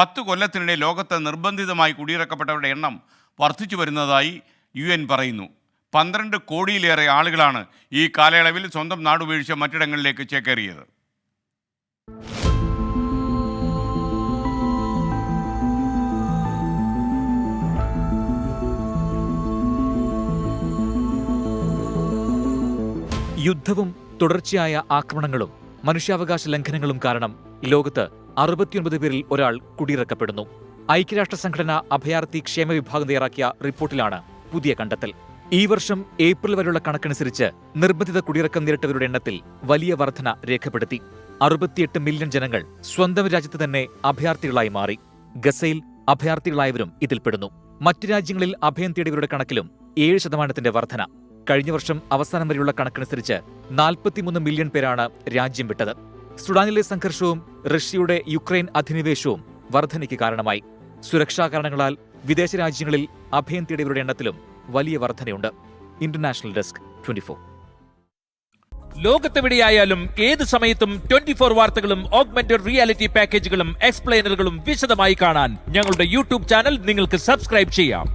പത്ത് കൊല്ലത്തിനിടെ ലോകത്ത് നിർബന്ധിതമായി കുടിയിറക്കപ്പെട്ടവരുടെ എണ്ണം വർദ്ധിച്ചു വരുന്നതായി യു എൻ പറയുന്നു. പന്ത്രണ്ട് കോടിയിലേറെ ആളുകളാണ് ഈ കാലയളവിൽ സ്വന്തം നാടുപേക്ഷിച്ച് മറ്റിടങ്ങളിലേക്ക് ചേക്കേറിയത്. യുദ്ധവും തുടർച്ചയായ ആക്രമണങ്ങളും മനുഷ്യാവകാശ ലംഘനങ്ങളും കാരണം ലോകത്ത് അറുപത്തിയൊൻപത് പേരിൽ ഒരാൾ കുടിയിറക്കപ്പെടുന്നു. ഐക്യരാഷ്ട്ര സംഘടന അഭയാർത്ഥി ക്ഷേമ വിഭാഗം തയ്യാറാക്കിയ റിപ്പോർട്ടിലാണ് പുതിയ കണ്ടെത്തൽ. ഈ വർഷം ഏപ്രിൽ വരെയുള്ള കണക്കനുസരിച്ച് നിർബന്ധിത കുടിയിറക്കം നേരിട്ടവരുടെ എണ്ണത്തിൽ വലിയ വർധന രേഖപ്പെടുത്തി. അറുപത്തിയെട്ട് മില്യൺ ജനങ്ങൾ സ്വന്തം രാജ്യത്ത് തന്നെ അഭയാർത്ഥികളായി മാറി. ഗസയിൽ അഭയാർത്ഥികളായവരും ഇതിൽപ്പെടുന്നു മറ്റു രാജ്യങ്ങളിൽ അഭയം തേടിയവരുടെ കണക്കിലും ഏഴ് ശതമാനത്തിന്റെ വർധന. കഴിഞ്ഞ വർഷം അവസാനം വരെയുള്ള കണക്കനുസരിച്ച് നാൽപ്പത്തിമൂന്ന് മില്യൺ പേരാണ് രാജ്യം വിട്ടത്. സുഡാനിലെ സംഘർഷവും റഷ്യയുടെ യുക്രൈൻ അധിനിവേശവും വർധനയ്ക്ക് കാരണമായി. സുരക്ഷാ കാരണങ്ങളാൽ വിദേശ രാജ്യങ്ങളിൽ അഭയം തേടിയവരുടെ എണ്ണത്തിലും വലിയ വർധനയുണ്ട്. International desk twenty four. ലോകത്തെവിടെയായാലും ഏത് സമയത്തും ട്വന്റി ഫോർ വാർത്തകളും ഓഗ്മെന്റഡ് റിയാലിറ്റി പാക്കേജുകളും എക്സ്പ്ലെയിനറുകളും വിശദമായി കാണാൻ ഞങ്ങളുടെ യൂട്യൂബ് ചാനൽ നിങ്ങൾക്ക് സബ്സ്ക്രൈബ് ചെയ്യാം.